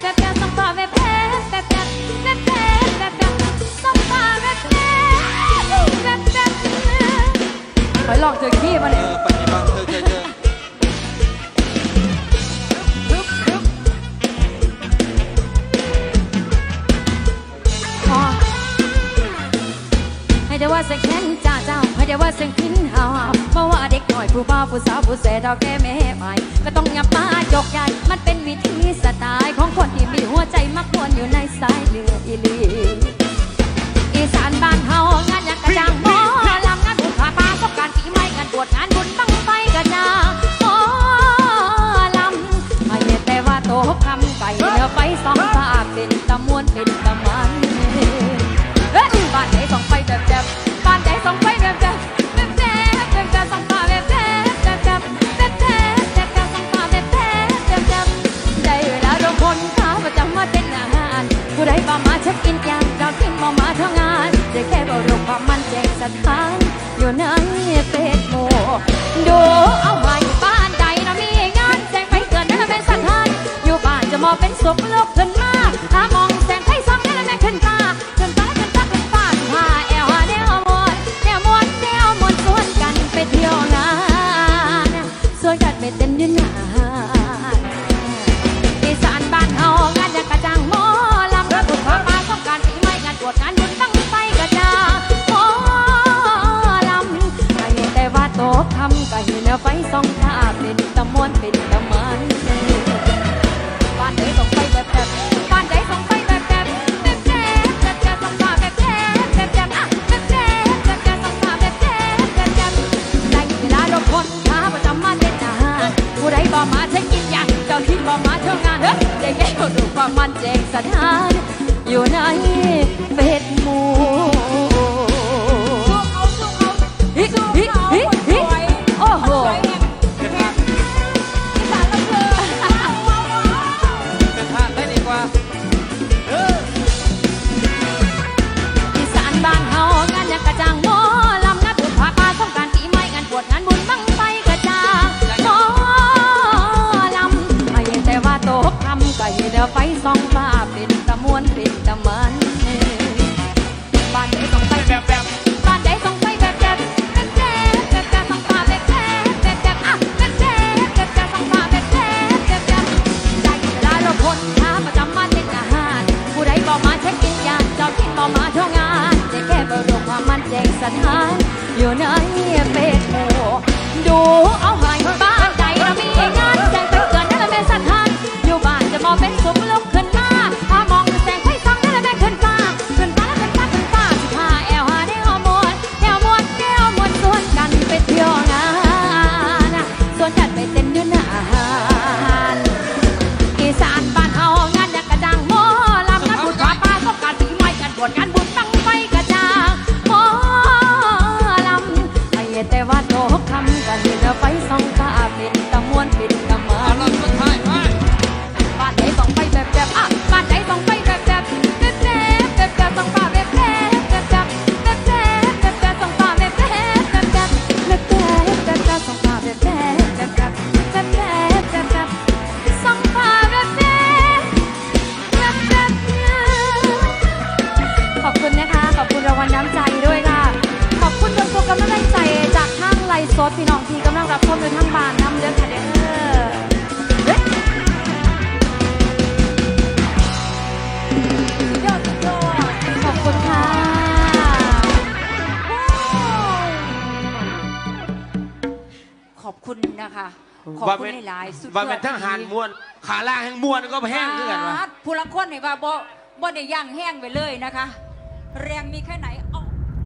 แองปลองเจอขี้มาหน่อย ปัจจุบันเธอเจอเจอให้ได้ว่าสักแค่นจ้าเจ้า สียงทิ้นหาวเพราะว่าเด็กหน่อยผู้บ่าวผู้สาวผู้แสดอกแก่แม่ใหม่ก็ต้องยับมาจกใหญ่มันเป็นวิธีสไตล์ของคนที่มีหัวใจมักวนอยู่ในสายเลือดอีลี ดู เอาไว้บ้านใดเรามีงานแจ้งไปเกินนั่นเป็นสถานอยู่บ้านจะมองเป็นสุขโลกขึ้นมาหามองแสงไฟส่องนั่นแม่ขึ้นตาขึ้นตาขึ้นตาขึ้นฟ้าพาแอวหาแนวมวนแนวมวนแนวมวนชวนกันไปเที่ยวงานชวนกันไปเต้นยืนงานอีสานบ้านเฮางานยังกร ตะมวนเป็นตะมันบ้านไหนส่องไฟแบบแบบบ้านไหนส่องไฟแบบแบบแบบแบบแบบแบบส่องฟ้าแบบแบบแบบแบบอะแบบแบบแบบแบบส่องฟ้าแบบแบบแบบแบบได้เวลาลงคนขาประจำมาเต้นอาหารผู้ใดบ่มาใช้กินอย่างเจ้าที่บ่มาเท่างานเฮ้ยได้แค่ดูความมันแจงสถานอยู่ในเฟซบุ๊ เจ้าที่บ่มาเท่างานจะแก้บรู้ความมันแจงสถาน อยู่ในเฟซบุ๊กดูเอาห้บ้าน แต่ว่าโตคำกัน ดพี่น้องที่กำลังรับชมอยู่ทางบ้านน้ำเด้อค่ะเด้อเฮ้ยยอดสุดยอดขอบคุณค่ะขอบคุณนะคะขอบว่าคุณเป็นหลายๆสุดยอดว่าเป็นทั้งหานม้วน ขาล่างแห่งม้วนก็แห้งขึ้นกันวะผู้ละคนเห็นว่าบ่บ่ได้ย่างแห้งไปเลยนะคะ แรงมีแค่ไหน